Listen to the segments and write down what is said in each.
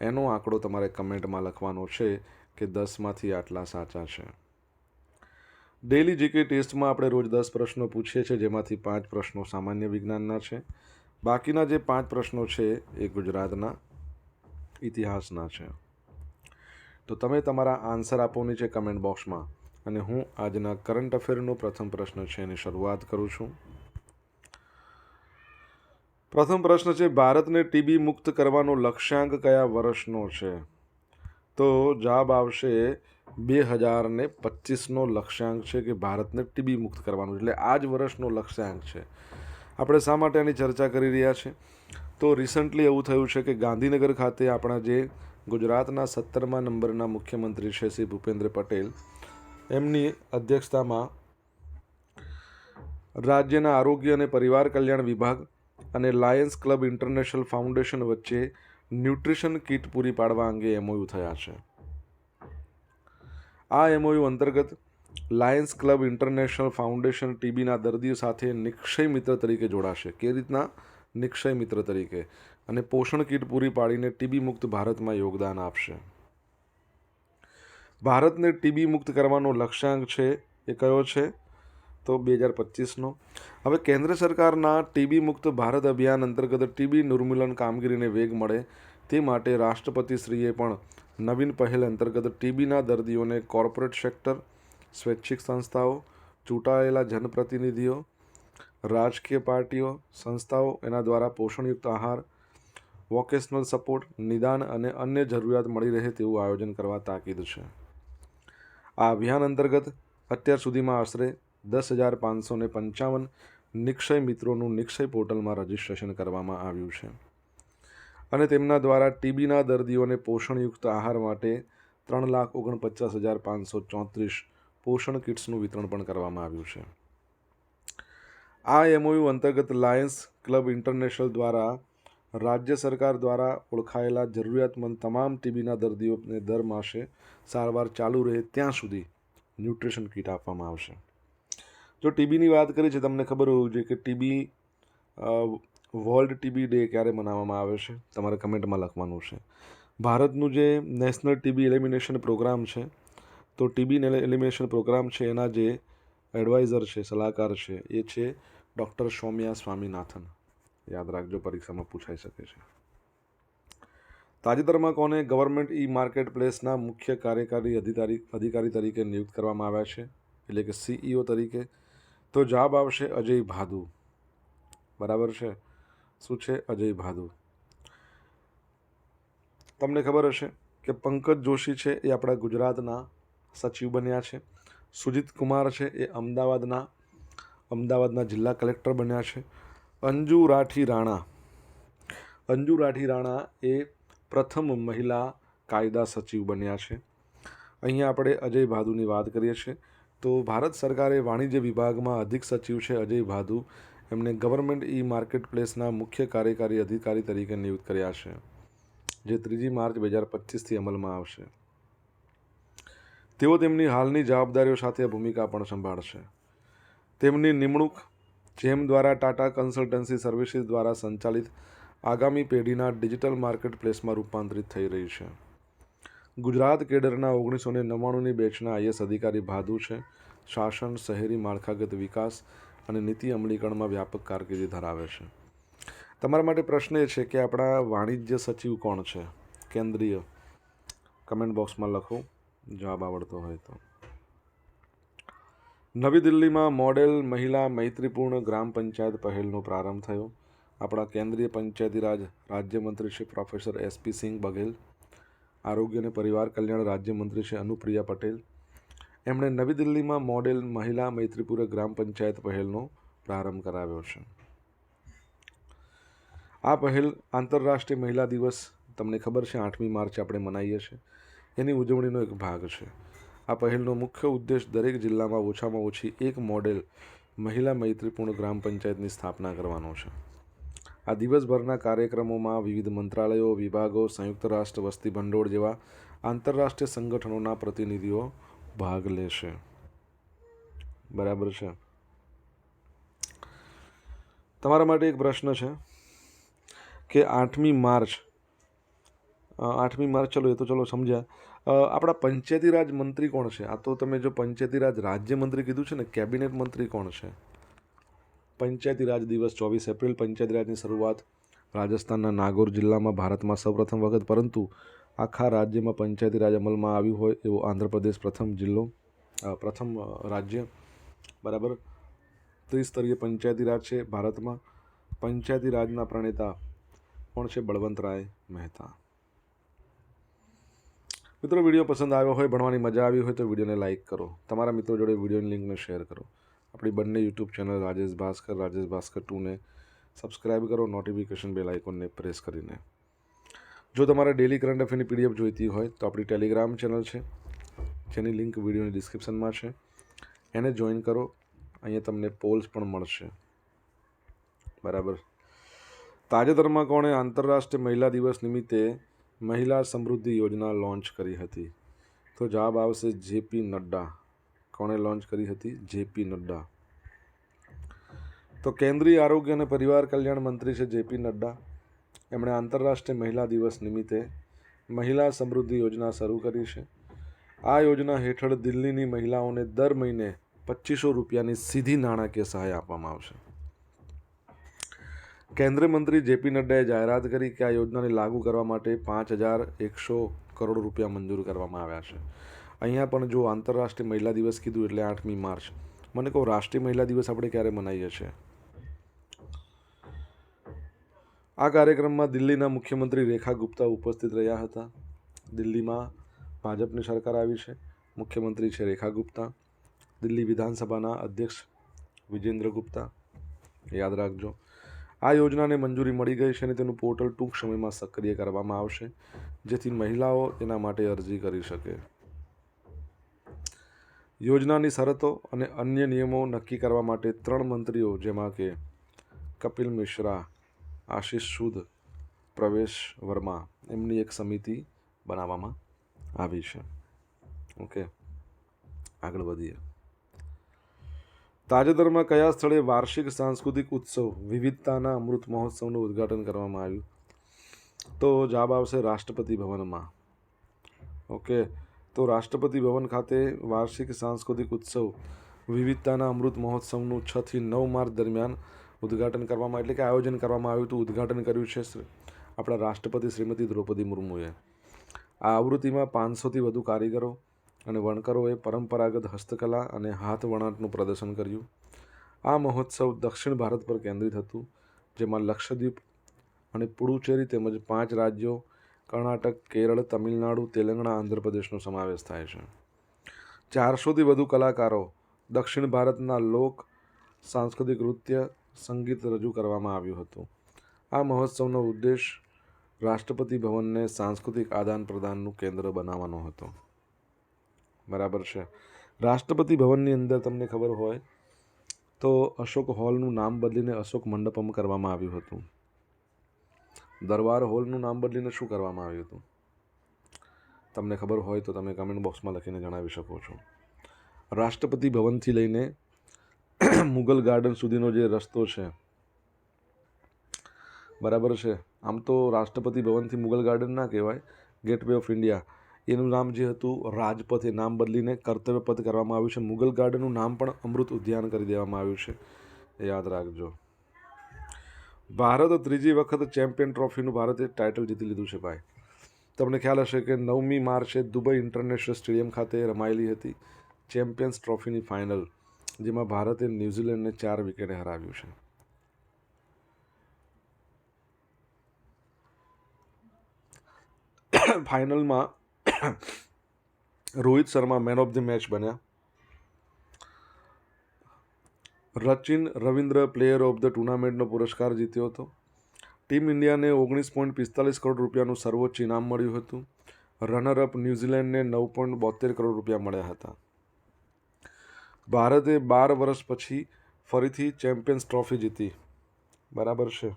એનો આંકડો તમારે કમેન્ટમાં લખવાનો છે કે દસમાંથી આટલા સાચા છે. ડેલી જીકે ટેસ્ટમાં આપણે રોજ દસ પ્રશ્નો પૂછીએ છીએ, જેમાંથી પાંચ પ્રશ્નો સામાન્ય વિજ્ઞાનના છે. બાકીના જે પાંચ પ્રશ્નો છે એ ગુજરાતના ઇતિહાસના છે. તો તમે તમારા આન્સર આપવાની છે કમેન્ટ બોક્સમાં. અને હું આજના કરંટ અફેરનો પ્રથમ પ્રશ્ન છે એની શરૂઆત કરું છું. પ્રથમ પ્રશ્ન છે, ભારતને ટીબી મુક્ત કરવાનો લક્ષ્યાંક કયા વર્ષનો છે? તો જવાબ આવશે, બે હજાર ને પચીસનો લક્ષ્યાંક છે કે ભારતને ટીબી મુક્ત કરવાનું એટલે આ જ વર્ષનો લક્ષ્યાંક છે. આપણે શા માટે આની ચર્ચા કરી રહ્યા છે? તો રિસન્ટલી એવું થયું છે કે ગાંધીનગર ખાતે આપણા જે ગુજરાતના સત્તરમા નંબરના મુખ્યમંત્રી છે, શ્રી ભૂપેન્દ્ર પટેલ, એમની અધ્યક્ષતામાં રાજ્યના આરોગ્ય અને પરિવાર કલ્યાણ વિભાગ અને લાયન્સ ક્લબ ઇન્ટરનેશનલ ફાઉન્ડેશન વચ્ચે ન્યુટ્રિશન કિટ પૂરી પાડવા અંગે એમઓયુ થયા છે. આ એમઓયુ અંતર્ગત લાયન્સ ક્લબ ઇન્ટરનેશનલ ફાઉન્ડેશન ટીબીના દર્દીઓ સાથે નિક્ષય મિત્ર તરીકે જોડાશે. કે રીતના? નિક્ષય મિત્ર તરીકે. અને પોષણ કીટ પૂરી પાડીને ટીબી મુક્ત ભારતમાં યોગદાન આપશે. ભારતને ટીબી મુક્ત કરવાનો લક્ષ્યાંક છે એ કયો છે? તો બે હજાર પચીસનો. હવે કેન્દ્ર સરકારના ટીબી મુક્ત ભારત અભિયાન અંતર્ગત ટીબી નિર્મૂલન કામગીરીને વેગ મળે તે માટે રાષ્ટ્રપતિશ્રીએ પણ નવીન પહેલ અંતર્ગત ટીબીના દર્દીઓને કોર્પોરેટ સેક્ટર, સ્વૈચ્છિક સંસ્થાઓ, ચૂંટાયેલા જનપ્રતિનિધિઓ, રાજકીય પાર્ટીઓ, સંસ્થાઓ એના દ્વારા પોષણયુક્ત આહાર, વોકેશનલ સપોર્ટ, નિદાન અને અન્ય જરૂરિયાત મળી રહે તેવું આયોજન કરવા તાકીદ છે. આ અભિયાન અંતર્ગત અત્યાર સુધીમાં આશરે દસ હજાર પાંચસો પંચાવન નિક્ષય મિત્રોનું નિક્ષય પોર્ટલમાં રજિસ્ટ્રેશન કરવામાં આવ્યું છે. અને તેમના દ્વારા ટીબીના દર્દીઓને પોષણયુક્ત આહાર માટે ત્રણ લાખ ઓગણપચાસ હજાર પાંચસો ચોત્રીસ પોષણ કિટ્સનું વિતરણ પણ કરવામાં આવ્યું છે. આ એમઓયુ અંતર્ગત લાયન્સ ક્લબ ઇન્ટરનેશનલ દ્વારા રાજ્ય સરકાર દ્વારા ઓળખાયેલા જરૂરિયાતમંદ તમામ ટીબીના દર્દીઓને દર માસે સારવાર ચાલુ રહે ત્યાં સુધી ન્યુટ્રિશન કીટ આપવામાં આવશે. જો ટીબીની વાત કરી છે, તમને ખબર હોવું જોઈએ કે ટીબી વર્લ્ડ ટીબી ડે ક્યારે મનાવવામાં આવે છે? તમારે કમેન્ટમાં લખવાનું છે. ભારતનું જે નેશનલ ટીબી એલિમિનેશન પ્રોગ્રામ છે, તો ટીબી એલિમિનેશન પ્રોગ્રામ છે, એના જે એડવાઇઝર છે, સલાહકાર છે, એ છે ડૉક્ટર સૌમ્યા સ્વામીનાથન. યાદ રાખજો, પરીક્ષામાં પૂછાઈ શકે છે. તાજેતરમાં કોને ગવર્મેન્ટ ઈ માર્કેટ પ્લેસના મુખ્ય કાર્યકારી અધિકારી અધિકારી તરીકે નિયુક્ત કરવામાં આવ્યા છે? એટલે કે સીઈઓ તરીકે તો જવાબ આવશે અજય ભાદુ. બરાબર છે? શું છે અજય ભાદુ? તમને ખબર હશે કે પંકજ જોશી છે એ આપણા ગુજરાતના સચિવ બન્યા છે. સુજીત કુમાર છે એ અમદાવાદના અમદાવાદના જિલ્લા કલેક્ટર બન્યા છે. અંજુ રાઠી રાણા. અંજુ રાઠી રાણા એ પ્રથમ મહિલા કાયદા સચિવ બન્યા છે. અહીંયા આપણે અજય ભાદુની વાત કરીએ છીએ. તો ભારત સરકારે વાણિજ્ય વિભાગમાં અધિક સચિવ છે અજય ભાદુ. એમને ગવર્મેન્ટ ઈ માર્કેટ પ્લેસના મુખ્ય કાર્યકારી અધિકારી તરીકે નિયુક્ત કર્યા છે, જે ત્રીજી માર્ચ બે હજાર પચીસથી અમલમાં આવશે. તેઓ તેમની હાલની જવાબદારીઓ સાથે ભૂમિકા પણ સંભાળશે. તેમની નિમણૂક જેમ દ્વારા ટાટા કન્સલ્ટન્સી સર્વિસીસ દ્વારા સંચાલિત આગામી પેઢીના ડિજિટલ માર્કેટ પ્લેસમાં રૂપાંતરિત થઈ રહી છે. ગુજરાત કેડરના ઓગણીસો ને નવ્વાણુંની બેચના આઈએસ અધિકારી ભાદુ છે. શાસન, શહેરી માળખાગત વિકાસ અને નીતિ અમલીકરણમાં વ્યાપક કારકિર્દી ધરાવે છે. તમારા માટે પ્રશ્ન એ છે કે આપણા વાણિજ્ય સચિવ કોણ છે? કેન્દ્રીય કમેન્ટ બોક્સમાં લખો, જવાબ આવડતો હોય તો. નવી દિલ્હીમાં મોડેલ મહિલા મૈત્રીપૂર્ણ ગ્રામ પંચાયત પહેલનો પ્રારંભ થયો. આપણા કેન્દ્રીય પંચાયતી રાજ રાજ્યમંત્રી શ્રી પ્રોફેસર એસપી સિંહ બઘેલ આરોગ્ય અને પરિવાર કલ્યાણ રાજ્યમંત્રી શ્રી અનુપ્રિયા પટેલ, એમણે નવી દિલ્હીમાં મોડેલ મહિલા મૈત્રીપૂર્વક ગ્રામ પંચાયત પહેલનો પ્રારંભ કરાવ્યો છે. આ પહેલ આંતરરાષ્ટ્રીય મહિલા દિવસ, તમને ખબર છે, આઠમી માર્ચ આપણે મનાવીએ છીએ. એની ઉજવણીનો એક ભાગ છે. આ પહેલનો મુખ્ય ઉદ્દેશ દરેક જિલ્લામાં ઓછામાં ઓછી એક મોડેલ મહિલા મૈત્રીપૂર્ણ ગ્રામ પંચાયતની સ્થાપના કરવાનો છે. આ દિવસભરના કાર્યક્રમોમાં વિવિધ મંત્રાલયો, વિભાગો, સંયુક્ત રાષ્ટ્ર, વસ્તી ભંડોળ જેવા આંતરરાષ્ટ્રીય સંગઠનોના પ્રતિનિધિઓ ભાગ લેશે. બરાબર છે? તમારા માટે એક પ્રશ્ન છે કે આઠમી માર્ચ આઠમી માર્ચ ચલો, એ તો ચલો સમજ્યા. આપણા પંચાયતી રાજ મંત્રી કોણ છે? આ તો તમે જો પંચાયતી રાજ રાજ્યમંત્રી કીધું છે ને, કેબિનેટ મંત્રી કોણ છે? પંચાયતી રાજ દિવસ, ચોવીસ એપ્રિલ પંચાયતી રાજની શરૂઆત રાજસ્થાનના નાગોર જિલ્લામાં ભારતમાં સૌપ્રથમ વખત, પરંતુ આખા રાજ્યમાં પંચાયતી રાજ અમલમાં આવ્યું હોય એવો આંધ્રપ્રદેશ પ્રથમ જિલ્લો પ્રથમ રાજ્ય. બરાબર? ત્રિસ્તરીય પંચાયતી રાજ છે ભારતમાં. પંચાયતી રાજના પ્રણેતા કોણ છે? બળવંતરાય મહેતા. મિત્રો, વીડિયો પસંદ આવ્યો હોય, ભણવાની મજા આવી હોય તો વિડીયોને લાઇક કરો. તમારા મિત્રો જોડે વિડીયોની લિંકને શેર કરો. આપણી બંને યુટ્યુબ ચેનલ રાજેશ ભાસ્કર રાજેશ ભાસ્કર ટુને સબસ્ક્રાઇબ કરો નોટિફિકેશન બેલ આઇકોનને પ્રેસ કરીને. જો તમારે ડેલી કરંટ અફેરની પીડીએફ જોઈતી હોય તો આપણી ટેલિગ્રામ ચેનલ છે. જેની લિંક વિડીયોની ડિસ્ક્રિપ્શનમાં છે. એને જોઈન કરો. અહીંયા તમને પોલ્સ પણ મળશે. બરાબર. તાજેતરમાં કોણે આંતરરાષ્ટ્રીય મહિલા દિવસ નિમિત્તે મહિલા સમૃદ્ધિ યોજના લોન્ચ કરી હતી. તો જવાબ આવશે જેપી નડ્ડા. કોણે લોન્ચ કરી હતી? જેપી નડ્ડા. તો કેન્દ્રીય આરોગ્ય અને પરિવાર કલ્યાણ મંત્રી છે જેપી નડ્ડા. એમણે આંતરરાષ્ટ્રીય મહિલા દિવસ નિમિત્તે મહિલા સમૃદ્ધિ યોજના શરૂ કરી છે. આ યોજના હેઠળ દિલ્હીની મહિલાઓને દર મહિને પચીસો રૂપિયાની સીધી નાણાકીય સહાય આપવામાં આવશે. કેન્દ્રીય મંત્રી જેપી નડ્ડાએ જાહેરાત કરી કે આ યોજનાને લાગુ કરવા માટે પાંચ હજાર એકસો કરોડ રૂપિયા મંજૂર કરવામાં આવ્યા છે. અહીંયા પણ જો આંતરરાષ્ટ્રીય મહિલા દિવસ કીધું એટલે આઠમી માર્ચ. મને કહો, રાષ્ટ્રીય મહિલા દિવસ આપણે ક્યારે મનાવીએ છીએ? આ કાર્યક્રમમાં દિલ્હીના મુખ્યમંત્રી રેખા ગુપ્તા ઉપસ્થિત રહ્યા હતા. દિલ્હીમાં ભાજપની સરકાર આવી છે. મુખ્યમંત્રી છે રેખા ગુપ્તા. દિલ્હી વિધાનસભાના અધ્યક્ષ વિજેન્દ્ર ગુપ્તા. યાદ રાખજો, આ યોજનાને મંજૂરી મળી ગઈ છે અને તેનું પોર્ટલ ટૂંક સમયમાં સક્રિય કરવામાં આવશે, જેથી મહિલાઓ તેના માટે અરજી કરી શકે. યોજનાની શરતો અને અન્ય નિયમો નક્કી કરવા માટે ત્રણ મંત્રીઓ, જેમાં કે કપિલ મિશ્રા, આશીષ સુદ, પ્રવેશ વર્મા, એમની એક સમિતિ બનાવવામાં આવી છે. ઓકે, આગળ વધીએ. તાજેતરમાં કયા સ્થળે વાર્ષિક સાંસ્કૃતિક ઉત્સવ, વિવિધતાના અમૃત મહોત્સવનું ઉદ્ઘાટન કરવામાં આવ્યું? તો જવાબ આવશે રાષ્ટ્રપતિ ભવનમાં. ઓકે તો રાષ્ટ્રપતિ ભવન ખાતે વાર્ષિક સાંસ્કૃતિક ઉત્સવ વિવિધતાના અમૃત મહોત્સવનું છ થી નવ માર્ચ દરમિયાન ઉદ્ઘાટન કરવામાં એટલે કે આયોજન કરવામાં આવ્યું હતું. ઉદ્ઘાટન કર્યું છે આપણા રાષ્ટ્રપતિ શ્રીમતી દ્રૌપદી મુર્મુએ. આ આવૃત્તિમાં પાંચસોથી વધુ કારીગરો અને વણકરોએ પરંપરાગત હસ્તકલા અને હાથ વણાટનું પ્રદર્શન કર્યું. આ મહોત્સવ દક્ષિણ ભારત પર કેન્દ્રિત હતું, જેમાં લક્ષદ્વીપ અને પુડુચેરી તેમજ પાંચ રાજ્યો કર્ણાટક, કેરળ, તમિલનાડુ, તેલંગણા, આંધ્રપ્રદેશનો સમાવેશ થાય છે. ચારસોથી વધુ કલાકારો દક્ષિણ ભારતના લોક, સાંસ્કૃતિક નૃત્ય, સંગીત રજૂ કરવામાં આવ્યું હતું. આ મહોત્સવનો ઉદ્દેશ રાષ્ટ્રપતિ ભવનને સાંસ્કૃતિક આદાન પ્રદાનનું કેન્દ્ર બનાવવાનો હતો. બરાબર છે. રાષ્ટ્રપતિ ભવનની અંદર તમને ખબર હોય તો અશોક હોલનું નામ બદલીને અશોક મંડપમ કરવામાં આવ્યું હતું. દરબાર હોલનું નામ બદલીને શું કરવામાં આવ્યું હતું? તમને ખબર હોય તો તમે કમેન્ટ બોક્સમાં લખીને જણાવી શકો છો. રાષ્ટ્રપતિ ભવનથી લઈને મુગલ ગાર્ડન સુધીનો જે રસ્તો છે, બરાબર છે? આમ તો રાષ્ટ્રપતિ ભવનથી મુગલ ગાર્ડન ના કહેવાય. ગેટવે ઓફ ઇન્ડિયા એનું નામ જે હતું, રાજપથ એ નામ બદલીને કર્તવ્યપથ કરવામાં આવ્યું છે. મુગલ ગાર્ડનનું નામ પણ અમૃત ઉદ્યાન કરી દેવામાં આવ્યું છે. યાદ રાખજો. ભારત ત્રીજી વખત ચેમ્પિયન ટ્રોફીનું ભારતે ટાઇટલ જીતી લીધું છે ભાઈ. તમને ખ્યાલ હશે કે નવમી માર્ચે દુબઈ ઇન્ટરનેશનલ સ્ટેડિયમ ખાતે રમાયેલી હતી ચેમ્પિયન્સ ટ્રોફીની ફાઇનલ, જેમાં ભારતે ન્યૂઝીલેન્ડને ચાર વિકેટે હરાવ્યું છે. ફાઇનલમાં Rohit Sharma man of the match બન્યા. Rachin Ravindra, player of the ટુર્નામેન્ટનો પુરસ્કાર જીત્યો હતો. ટીમ ઇન્ડિયાને ઓગણીસ પોઈન્ટ પિસ્તાલીસ કરોડ રૂપિયાનું સર્વોચ્ચ ઇનામ મળ્યું હતું. રનરઅપ ન્યૂઝીલેન્ડને નવ પોઈન્ટ બોતેર કરોડ રૂપિયા મળ્યા હતા. ભારતે બાર વર્ષ પછી ફરીથી ચેમ્પિયન્સ ટ્રોફી જીતી. બરાબર છે.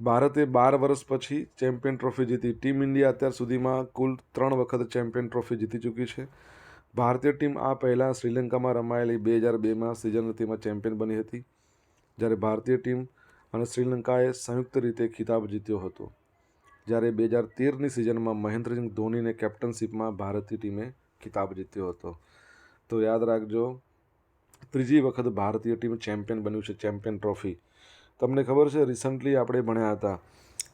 ભારતે બાર વર્ષ પછી ચેમ્પિયન ટ્રોફી જીતી. ટીમ ઇન્ડિયા અત્યાર સુધીમાં કુલ ત્રણ વખત ચેમ્પિયન ટ્રોફી જીતી ચૂકી છે. ભારતીય ટીમ આ પહેલાં શ્રીલંકામાં રમાયેલી બે હજાર બેમાં સિઝન તેમાં ચેમ્પિયન બની હતી. જ્યારે ભારતીય ટીમ અને શ્રીલંકાએ સંયુક્ત રીતે ખિતાબ જીત્યો હતો. જ્યારે બે હજાર તેરની સિઝનમાં મહેન્દ્રસિંહ ધોનીને કેપ્ટનશીપમાં ભારતીય ટીમે ખિતાબ જીત્યો હતો. તો યાદ રાખજો, ત્રીજી વખત ભારતીય ટીમ ચેમ્પિયન બન્યું છે ચેમ્પિયન ટ્રોફી તમને ખબર છે રિસન્ટલી આપણે ભણ્યા હતા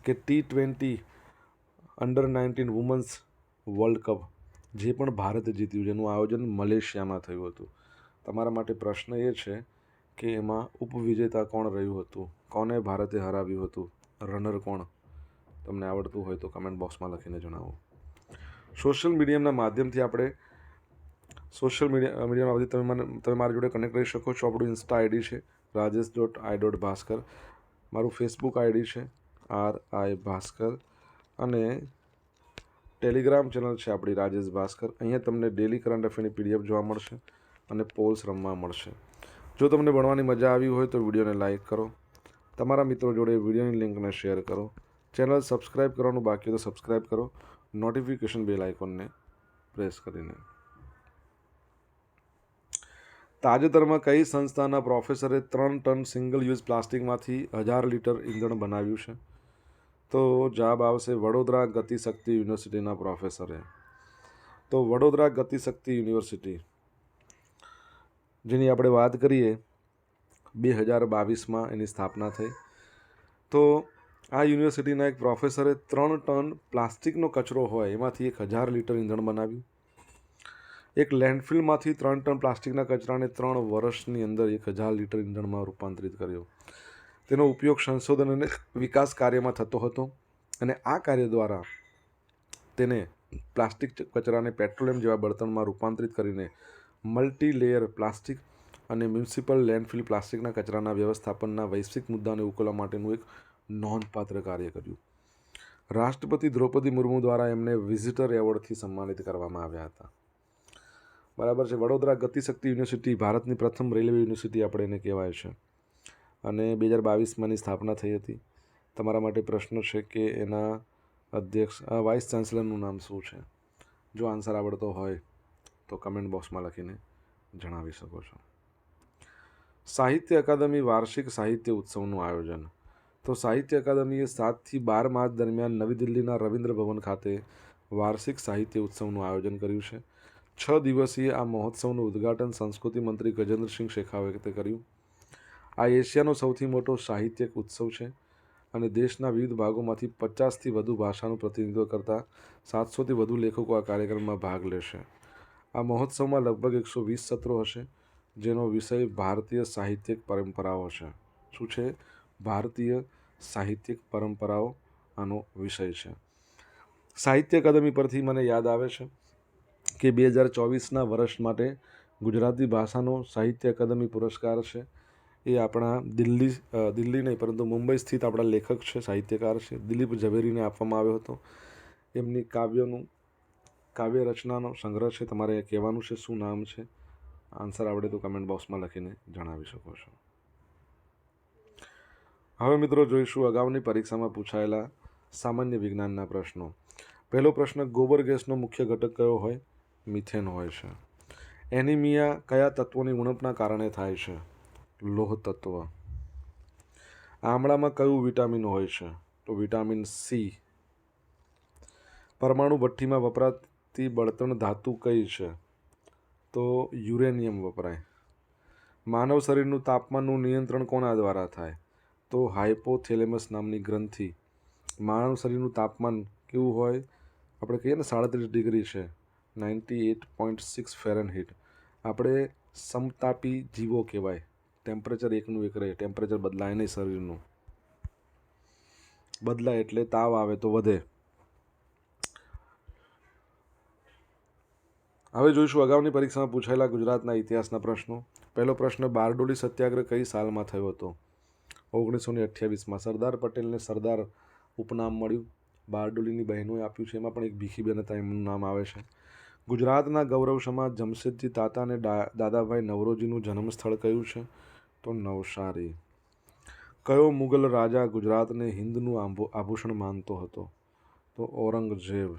કે T twenty under nineteen women's world cup જે પણ ભારતે જીત્યું, જેનું આયોજન મલેશિયામાં થયું હતું. તમારા માટે પ્રશ્ન એ છે કે એમાં ઉપવિજેતા કોણ રહ્યું હતું? કોને ભારતે હરાવ્યું હતું? રનર કોણ? તમને આવડતું હોય તો કમેન્ટ બોક્સમાં લખીને જણાવો. સોશિયલ મીડિયાના માધ્યમથી આપણે, સોશિયલ મીડિયા મીડિયાના માધ્યમથી તમે મને, તમે મારી જોડે કનેક્ટ રહી શકો છો. આપણું ઇન્સ્ટા આઈડી છે Rajesh dot I dot Bhaskar મારું ફેસબુક આઈડી છે આર આઈ ભાસ્કર અને ટેલિગ્રામ ચેનલ છે આપણી રાજેશ ભાસ્કર. અહીંયા તમને ડેલી કરંટ અફેરની પીડીએફ જોવા મળશે અને પોલ્સ રમવા મળશે. જો તમને ભણવાની મજા આવી હોય તો વિડીયોને લાઇક કરો. તમારા મિત્રો જોડે વિડીયોની લિંકને શેર કરો. ચેનલ સબસ્ક્રાઇબ કરવાનું બાકી તો સબસ્ક્રાઇબ કરો. નોટિફિકેશન બેલ આઇકોનને પ્રેસ કરીને. તાજેતરમાં કઈ સંસ્થાના પ્રોફેસરે ત્રણ ટન સિંગલ યુઝ પ્લાસ્ટિકમાંથી હજાર લીટર ઈંધણ બનાવ્યું છે? તો જવાબ આવશે વડોદરા ગતિશક્તિ યુનિવર્સિટીના પ્રોફેસરે. તો વડોદરા ગતિશક્તિ યુનિવર્સિટી, જેની આપણે વાત કરીએ, બે હજાર બાવીસમાં એની સ્થાપના થઈ. તો આ યુનિવર્સિટીના એક પ્રોફેસરે ત્રણ ટન પ્લાસ્ટિકનો કચરો હોય, એમાંથી એક હજાર લીટર ઈંધણ બનાવ્યું. એક લેન્ડફિલ્ડમાંથી ત્રણ ટન પ્લાસ્ટિકના કચરાને ત્રણ વર્ષની અંદર એક હજાર લીટર ઈંધણમાં રૂપાંતરિત કર્યો. તેનો ઉપયોગ સંશોધન અને વિકાસ કાર્યમાં થતો હતો અને આ કાર્ય દ્વારા તેને પ્લાસ્ટિક કચરાને પેટ્રોલિયમ જેવા બળતણમાં રૂપાંતરિત કરીને મલ્ટી લેયર પ્લાસ્ટિક અને મ્યુનિસિપલ લેન્ડફિલ પ્લાસ્ટિકના કચરાના વ્યવસ્થાપનના વૈશ્વિક મુદ્દાને ઉકેલવા માટેનું એક નોંધપાત્ર કાર્ય કર્યું. રાષ્ટ્રપતિ દ્રૌપદી મુર્મુ દ્વારા એમને વિઝિટર એવોર્ડથી સન્માનિત કરવામાં આવ્યા હતા. બરાબર છે, વડોદરા ગતિશક્તિ યુનિવર્સિટી ભારતની પ્રથમ રેલવે યુનિવર્સિટી આપણે એને કહેવાય છે. અને બે હજાર બાવીસમાંની સ્થાપના થઈ હતી. તમારા માટે પ્રશ્ન છે કે એના અધ્યક્ષ વાઇસ ચાન્સલરનું નામ શું છે? જો આન્સર આવડતો હોય તો કમેન્ટ બોક્સમાં લખીને જણાવી શકો છો. સાહિત્ય અકાદમી વાર્ષિક સાહિત્ય ઉત્સવનું આયોજન. તો સાહિત્ય અકાદમીએ સાતથી બાર માર્ચ દરમિયાન નવી દિલ્હીના રવિન્દ્ર ભવન ખાતે વાર્ષિક સાહિત્ય ઉત્સવનું આયોજન કર્યું છે. છ દિવસીય આ મહોત્સવનું ઉદ્ઘાટન સંસ્કૃતિ મંત્રી ગજેન્દ્રસિંહ શેખાવતે કર્યું. આ એશિયાનો સૌથી મોટો સાહિત્યિક ઉત્સવ છે અને દેશના વિવિધ ભાગોમાંથી પચાસથી વધુ ભાષાનું પ્રતિનિધિત્વ કરતા સાતસોથી વધુ લેખકો આ કાર્યક્રમમાં ભાગ લેશે. આ મહોત્સવમાં લગભગ એકસો વીસ સત્રો હશે, જેનો વિષય ભારતીય સાહિત્યિક પરંપરાઓ છે. શું છે? ભારતીય સાહિત્યિક પરંપરાઓ? આનો વિષય છે. સાહિત્ય અકાદમી પરથી મને યાદ આવે છે કે બે હજાર ચોવીસના વર્ષ માટે ગુજરાતી ભાષાનો સાહિત્ય અકાદમી પુરસ્કાર છે. એ આપણા દિલ્હી દિલ્હી નહીં, પરંતુ મુંબઈ સ્થિત આપણા લેખક છે, સાહિત્યકાર છે, દિલીપ ઝવેરીને આપવામાં આવ્યો હતો. એમની કાવ્યનું, કાવ્ય રચનાનો સંગ્રહ છે, તમારે કહેવાનું છે, શું નામ છે? આન્સર આવડે તો કમેન્ટ બોક્સમાં લખીને જણાવી શકો છો. હવે મિત્રો જોઈશું અગાઉની પરીક્ષામાં પૂછાયેલા સામાન્ય વિજ્ઞાનના પ્રશ્નો. પહેલો પ્રશ્ન, ગોબર ગેસનો મુખ્ય ઘટક કયો હોય? મિથેન હોય છે. એનિમિયા કયા તત્વોની ઉણપના કારણે થાય છે? લોહ તત્વ આમળામાં કયું વિટામિન હોય છે? તો વિટામિન સી. પરમાણુ ભઠ્ઠીમાં વપરાતી બળતણ ધાતુ કઈ છે? તો યુરેનિયમ વપરાય. માનવ શરીરનું તાપમાનનું નિયંત્રણ કોના દ્વારા થાય? તો હાઇપોથેલેમસ નામની ગ્રંથિ. માનવ શરીરનું તાપમાન કેવું હોય? આપણે કહીએ ને સાડત્રીસ ડિગ્રી છે. Ninety eight point six Fahrenheit. આપણે સમતાપી જીવો કહેવાય. ટેમ્પરેચર એકનું એક રહે ટેમ્પરેચર બદલાય નહીં શરીરનું. બદલાય એટલે તાવ આવે તો વધે. હવે જોઈશું અગાઉની પરીક્ષામાં પૂછાયેલા ગુજરાતના ઇતિહાસના પ્રશ્નો. પહેલો પ્રશ્ન, બારડોલી સત્યાગ્રહ કઈ સાલમાં થયો હતો? ઓગણીસો ને અઠ્યાવીસમાં સરદાર પટેલને સરદાર ઉપનામ મળ્યું. બારડોલીની બહેનોએ આપ્યું છે, એમાં પણ એક ભીખીબેન હતા, એમનું નામ આવે છે. ગુજરાતના ગૌરવ સમાજ જમશેદજી તાતા અને દાદાભાઈ નવરોજીનું જન્મસ્થળ કયું છે? તો નવસારી. કયો મુગલ રાજા ગુજરાતને હિન્દનું આંભો- આભૂષણ માનતો હતો? તો ઔરંગઝેબ.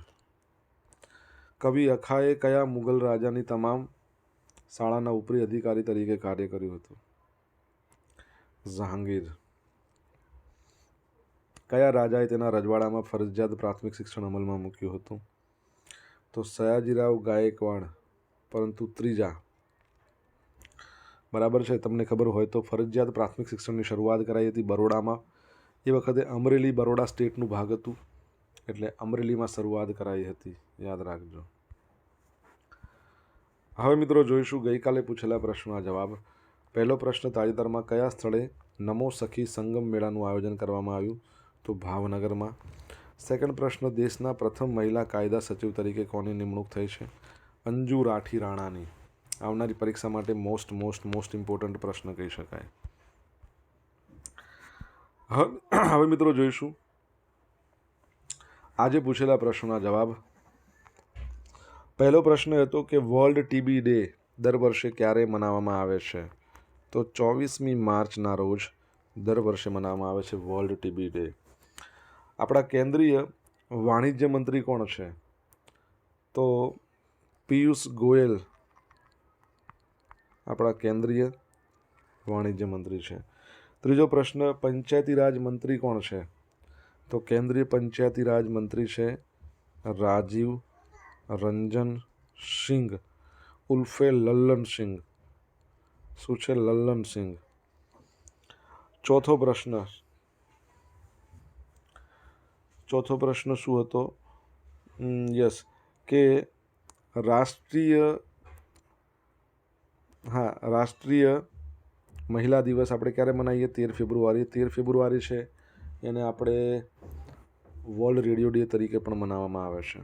કવિ અખાએ કયા મુગલ રાજાની તમામ શાળાના ઉપરી અધિકારી તરીકે કાર્ય કર્યું હતું? જહાંગીર. કયા રાજાએ તેના રજવાડામાં ફરજિયાત પ્રાથમિક શિક્ષણ અમલમાં મૂક્યું હતું? તો સયાજીરાવ ગાયકવાડ. પરંતુ ત્રીજા. બરાબર છે. તમને ખબર હોય તો ફરજિયાત પ્રાથમિક શિક્ષણની શરૂઆત કરાઈ હતી બરોડામાં. એ વખતે અમરેલી બરોડા સ્ટેટનું ભાગ હતું. એટલે અમરેલીમાં શરૂઆત કરાઈ હતી. યાદ રાખજો. હવે મિત્રો જોઈશું ગઈકાલે પૂછેલા પ્રશ્નના જવાબ. પહેલો પ્રશ્ન, તાજેતરમાં કયા સ્થળે નમો સખી સંગમ મેળાનું આયોજન કરવામાં આવ્યું? તો ભાવનગરમાં. સેકન્ડ પ્રશ્ન, દેશના પ્રથમ મહિલા કાયદા સચિવ તરીકે કોની નિમણૂક થઈ છે? અંજુ રાઠી રાણાની. આવનારી પરીક્ષા માટે મોસ્ટ મોસ્ટ મોસ્ટ ઇમ્પોર્ટન્ટ પ્રશ્ન કહી શકાય. હવે મિત્રો જોઈશું. આજે પૂછેલા પ્રશ્નોના જવાબ. પહેલો પ્રશ્ન હતો કે વર્લ્ડ ટીબી ડે દર વર્ષે ક્યારે મનાવવામાં આવે છે? તો ચોવીસમી માર્ચના રોજ દર વર્ષે મનાવવામાં આવે છે વર્લ્ડ ટીબી ડે આપણા કેન્દ્રીય વાણિજ્ય મંત્રી કોણ છે? તો પિયુષ ગોયલ આપણા કેન્દ્રીય વાણિજ્ય મંત્રી છે. ત્રીજો પ્રશ્ન, પંચાયતી રાજ મંત્રી કોણ છે? તો કેન્દ્રીય પંચાયતી રાજ મંત્રી છે રાજીવ રંજન સિંઘ. ઉલ્ફે લલ્લન સિંઘ. શું છે લલ્લન સિંઘ? ચોથો પ્રશ્ન. ચોથો પ્રશ્ન શું હતો? યસ. કે રાષ્ટ્રીય હા, રાષ્ટ્રીય મહિલા દિવસ આપણે ક્યારે મનાવીએ તેર ફેબ્રુઆરી. તેર ફેબ્રુઆરી છે. એને આપણે વર્લ્ડ રેડિયો ડે તરીકે પણ મનાવવામાં આવે છે.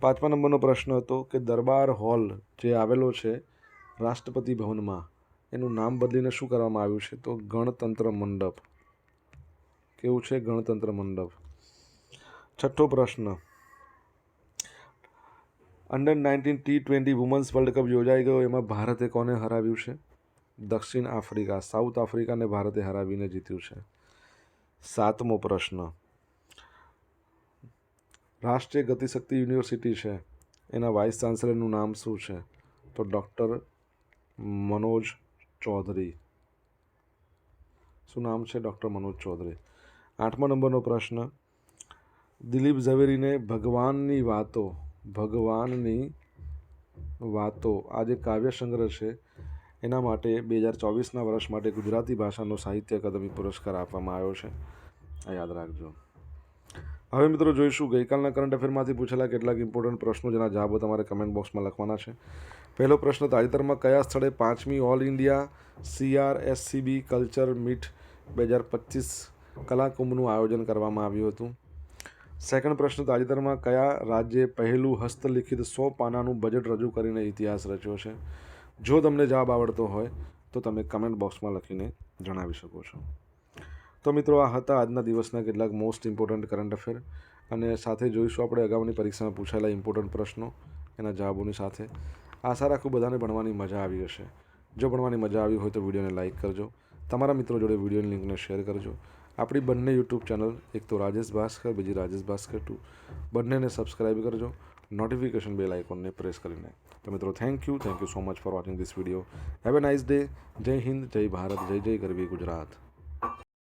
પાંચમા નંબરનો પ્રશ્ન હતો કે દરબાર હોલ જે આવેલો છે રાષ્ટ્રપતિ ભવનમાં, એનું નામ બદલીને શું કરવામાં આવ્યું છે? તો ગણતંત્ર મંડપ. કેવું છે ગણતંત્ર મંડપ? છઠ્ઠો પ્રશ્ન. Under nineteen T twenty women's world cup યોજાઈ ગયો. એમાં ભારતે કોને હરાવ્યું છે? દક્ષિણ આફ્રિકા, સાઉથ આફ્રિકાને ભારતે હરાવીને જીત્યું છે. સાતમો પ્રશ્ન. રાષ્ટ્રીય ગતિશક્તિ યુનિવર્સિટી છે. એના વાઇસ ચાન્સલરનું નામ શું છે? તો ડૉક્ટર મનોજ ચૌધરી. શું નામ છે ડૉક્ટર મનોજ ચૌધરી? આઠમા નંબરનો પ્રશ્ન. દિલીપ ઝવેરીને ભગવાનની વાતો ભગવાનની વાતો. આ જે કાવ્ય સંગ્રહ છે. એના માટે બે હજાર ચોવીસના વર્ષ માટે ગુજરાતી ભાષાનો સાહિત્ય અકાદમી પુરસ્કાર આપવામાં આવ્યો છે. આ યાદ રાખજો. હવે મિત્રો જોઈશું, ગઈકાલના કરંટ અફેરમાંથી પૂછેલા કેટલાક ઇમ્પોર્ટન્ટ પ્રશ્નો જેના જવાબો તમારે કમેન્ટ બોક્સમાં લખવાના છે. પહેલો પ્રશ્ન, તાજેતરમાં કયા સ્થળે પાંચમી all India CRSCB culture meet બે હજાર પચીસ કલાકુંભનું આયોજન કરવામાં આવ્યું હતું? સેકન્ડ પ્રશ્ન તાજેતરમાં કયા રાજ્યે પહેલું હસ્તલિખિત સો પાનાનું બજેટ રજૂ કરીને ઇતિહાસ રચ્યો છે? જો તમને જવાબ આવડતો હોય, તો તમે કમેન્ટ બોક્સમાં લખીને જણાવી શકો છો. તો મિત્રો, આ હતા આજના દિવસના કેટલાક મોસ્ટ ઇમ્પોર્ટન્ટ કરંટ અફેર અને સાથે જોઈશું આપણે અગાઉની પરીક્ષામાં પૂછાયેલા ઇમ્પોર્ટન્ટ પ્રશ્નો, એના જવાબોની સાથે. આશા રાખું બધાને ભણવાની મજા આવી હશે. જો ભણવાની મજા આવી હોય તો વિડીયોને લાઇક કરજો. તમારા મિત્રો જોડે વિડીયોની લિંકને શેર કરજો. આપણી બંને યુટ્યુબ ચેનલ એક તો રાજેશ ભાસ્કર, બીજી રાજેશ ભાસ્કર ટુ. બંનેને સબસ્ક્રાઈબ કરજો. નોટિફિકેશન બેલ આઇકોનને પ્રેસ કરીને. તો મિત્રો thank you thank you so much for watching this video have a nice day Jai Hind, Jai Bharat, જય જય ગરવી ગુજરાત.